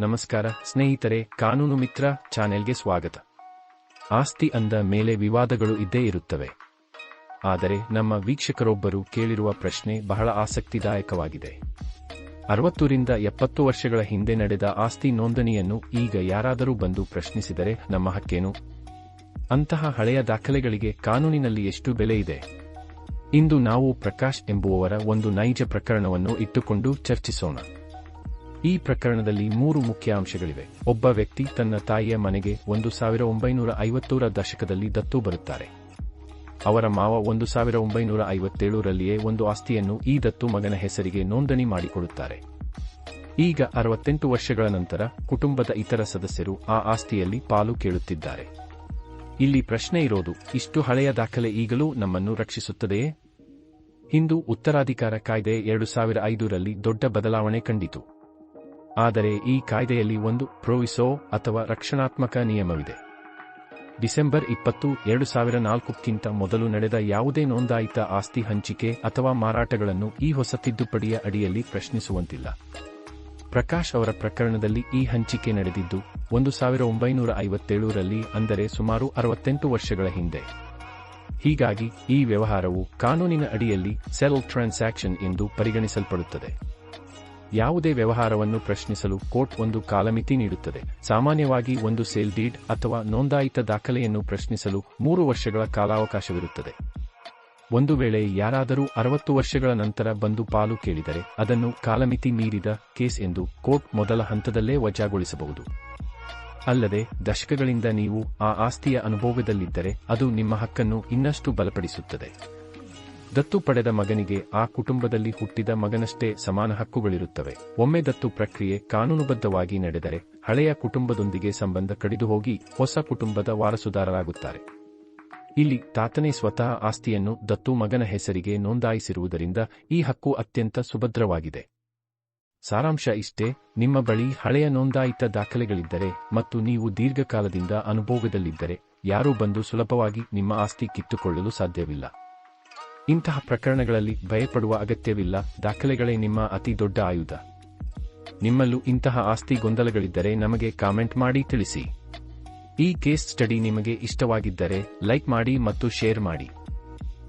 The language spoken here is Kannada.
ನಮಸ್ಕಾರ, ಸ್ನೇಹಿತರೆ, ಕಾನೂನು ಮಿತ್ರ ಚಾನೆಲ್ಗೆ ಸ್ವಾಗತ. ಆಸ್ತಿ ಅಂದ ಮೇಲೆ ವಿವಾದಗಳು ಇದ್ದೇ ಇರುತ್ತವೆ. ಆದರೆ ನಮ್ಮ ವೀಕ್ಷಕರೊಬ್ಬರು ಕೇಳಿರುವ ಪ್ರಶ್ನೆ ಬಹಳ ಆಸಕ್ತಿದಾಯಕವಾಗಿದೆ. ಅರವತ್ತರಿಂದ ಎಪ್ಪತ್ತು ವರ್ಷಗಳ ಹಿಂದೆ ನಡೆದ ಆಸ್ತಿ ನೋಂದಣಿಯನ್ನು ಈಗ ಯಾರಾದರೂ ಬಂದು ಪ್ರಶ್ನಿಸಿದರೆ ನಮ್ಮ ಹಕ್ಕೇನು? ಅಂತಹ ಹಳೆಯ ದಾಖಲೆಗಳಿಗೆ ಕಾನೂನಿನಲ್ಲಿ ಎಷ್ಟು ಬೆಲೆ ಇದೆ? ಇಂದು ನಾವು ಪ್ರಕಾಶ್ ಎಂಬುವವರ ಒಂದು ನೈಜ ಪ್ರಕರಣವನ್ನು ಇಟ್ಟುಕೊಂಡು ಚರ್ಚಿಸೋಣ. ಈ ಪ್ರಕರಣದಲ್ಲಿ ಮೂರು ಮುಖ್ಯ ಅಂಶಗಳಿವೆ ಒಬ್ಬ ವ್ಯಕ್ತಿ ತನ್ನ ತಾಯಿಯ ಮನೆಗೆ ಒಂದು ಸಾವಿರ ಒಂಬೈನೂರ ಐವತ್ತೂರ ದಶಕದಲ್ಲಿ ದತ್ತು ಬರುತ್ತಾರೆ. ಅವರ ಮಾವ ಒಂದು ಸಾವಿರ ಒಂಬೈನೂರ ಐವತ್ತೇಳರಲ್ಲಿಯೇ ಒಂದು ಆಸ್ತಿಯನ್ನು ಈ ದತ್ತು ಮಗನ ಹೆಸರಿಗೆ ನೋಂದಣಿ ಮಾಡಿಕೊಡುತ್ತಾರೆ. ಈಗ ಅರವತ್ತೆಂಟು ವರ್ಷಗಳ ನಂತರ ಕುಟುಂಬದ ಇತರ ಸದಸ್ಯರು ಆ ಆಸ್ತಿಯಲ್ಲಿ ಪಾಲು ಕೇಳುತ್ತಿದ್ದಾರೆ. ಇಲ್ಲಿ ಪ್ರಶ್ನೆ ಇರೋದು, ಇಷ್ಟು ಹಳೆಯ ದಾಖಲೆ ಈಗಲೂ ನಮ್ಮನ್ನು ರಕ್ಷಿಸುತ್ತದೆಯೇ? ಹಿಂದೂ ಉತ್ತರಾಧಿಕಾರ ಕಾಯ್ದೆ ಎರಡು ಸಾವಿರ ಐದರಲ್ಲಿ ದೊಡ್ಡ ಬದಲಾವಣೆ ಕಂಡಿತು. ಆದರೆ ಈ ಕಾಯ್ದೆಯಲ್ಲಿ ಒಂದು ಪ್ರೋವಿಸೋ ಅಥವಾ ರಕ್ಷಣಾತ್ಮಕ ನಿಯಮವಿದೆ. ಡಿಸೆಂಬರ್ ಇಪ್ಪತ್ತು, ಎರಡು ಸಾವಿರ ನಾಲ್ಕಕ್ಕಿಂತ ಮೊದಲು ನಡೆದ ಯಾವುದೇ ನೋಂದಾಯಿತ ಆಸ್ತಿ ಹಂಚಿಕೆ ಅಥವಾ ಮಾರಾಟಗಳನ್ನು ಈ ಹೊಸ ತಿದ್ದುಪಡಿಯ ಅಡಿಯಲ್ಲಿ ಪ್ರಶ್ನಿಸುವಂತಿಲ್ಲ. ಪ್ರಕಾಶ್ ಅವರ ಪ್ರಕರಣದಲ್ಲಿ ಈ ಹಂಚಿಕೆ ನಡೆದಿದ್ದು, ಒಂದು ಸಾವಿರ ಒಂಬೈನೂರ ಐವತ್ತೇಳರಲ್ಲಿ, ಅಂದರೆ ಸುಮಾರು ಅರವತ್ತೆಂಟು ವರ್ಷಗಳ ಹಿಂದೆ. ಹೀಗಾಗಿ ಈ ವ್ಯವಹಾರವು ಕಾನೂನಿನ ಅಡಿಯಲ್ಲಿ ಸೆಲ್ ಟ್ರಾನ್ಸಾಕ್ಷನ್ ಎಂದು ಪರಿಗಣಿಸಲ್ಪಡುತ್ತದೆ. ಯಾವುದೇ ವ್ಯವಹಾರವನ್ನು ಪ್ರಶ್ನಿಸಲು ಕೋರ್ಟ್ ಒಂದು ಕಾಲಮಿತಿ ನೀಡುತ್ತದೆ. ಸಾಮಾನ್ಯವಾಗಿ ಒಂದು ಸೇಲ್ ಡೀಡ್ ಅಥವಾ ನೋಂದಾಯಿತ ದಾಖಲೆಯನ್ನು ಪ್ರಶ್ನಿಸಲು ಮೂರು ವರ್ಷಗಳ ಕಾಲಾವಕಾಶವಿರುತ್ತದೆ. ಒಂದು ವೇಳೆ ಯಾರಾದರೂ ಅರವತ್ತು ವರ್ಷಗಳ ನಂತರ ಬಂದು ಪಾಲು ಕೇಳಿದರೆ ಅದನ್ನು ಕಾಲಮಿತಿ ಮೀರಿದ ಕೇಸ್ ಎಂದು ಕೋರ್ಟ್ ಮೊದಲ ಹಂತದಲ್ಲೇ ವಜಾಗೊಳಿಸಬಹುದು. ಅಲ್ಲದೆ, ದಶಕಗಳಿಂದ ನೀವು ಆ ಆಸ್ತಿಯ ಅನುಭವದಲ್ಲಿದ್ದರೆ ಅದು ನಿಮ್ಮ ಹಕ್ಕನ್ನು ಇನ್ನಷ್ಟು ಬಲಪಡಿಸುತ್ತದೆ. ದತ್ತು ಪಡೆದ ಮಗನಿಗೆ ಆ ಕುಟುಂಬದಲ್ಲಿ ಹುಟ್ಟಿದ ಮಗನಷ್ಟೇ ಸಮಾನ ಹಕ್ಕುಗಳಿರುತ್ತವೆ. ಒಮ್ಮೆ ದತ್ತು ಪ್ರಕ್ರಿಯೆ ಕಾನೂನುಬದ್ಧವಾಗಿ ನಡೆದರೆ ಹಳೆಯ ಕುಟುಂಬದೊಂದಿಗೆ ಸಂಬಂಧ ಕಡಿದುಹೋಗಿ ಹೊಸ ಕುಟುಂಬದ ವಾರಸುದಾರರಾಗುತ್ತಾರೆ. ಇಲ್ಲಿ ತಾತನೇ ಸ್ವತಃ ಆಸ್ತಿಯನ್ನು ದತ್ತು ಮಗನ ಹೆಸರಿಗೆ ನೋಂದಾಯಿಸಿರುವುದರಿಂದ ಈ ಹಕ್ಕು ಅತ್ಯಂತ ಸುಭದ್ರವಾಗಿದೆ. ಸಾರಾಂಶ ಇಷ್ಟೇ, ನಿಮ್ಮ ಬಳಿ ಹಳೆಯ ನೋಂದಾಯಿತ ದಾಖಲೆಗಳಿದ್ದರೆ ಮತ್ತು ನೀವು ದೀರ್ಘಕಾಲದಿಂದ ಅನುಭೋಗದಲ್ಲಿದ್ದರೆ ಯಾರೂ ಬಂದು ಸುಲಭವಾಗಿ ನಿಮ್ಮ ಆಸ್ತಿ ಕಿತ್ತುಕೊಳ್ಳಲು ಸಾಧ್ಯವಿಲ್ಲ. ಇಂತಹ ಪ್ರಕರಣಗಳಲ್ಲಿ ಭಯಪಡುವ ಅಗತ್ಯವಿಲ್ಲ. ದಾಖಲೆಗಳೇ ನಿಮ್ಮ ಅತಿ ದೊಡ್ಡ ಆಯುಧ. ನಿಮ್ಮಲ್ಲೂ ಇಂತಹ ಆಸ್ತಿ ಗೊಂದಲಗಳಿದ್ದರೆ ನಮಗೆ ಕಾಮೆಂಟ್ ಮಾಡಿ ತಿಳಿಸಿ. ಈ ಕೇಸ್ ಸ್ಟಡಿ ನಿಮಗೆ ಇಷ್ಟವಾಗಿದ್ದರೆ ಲೈಕ್ ಮಾಡಿ ಮತ್ತು ಶೇರ್ ಮಾಡಿ.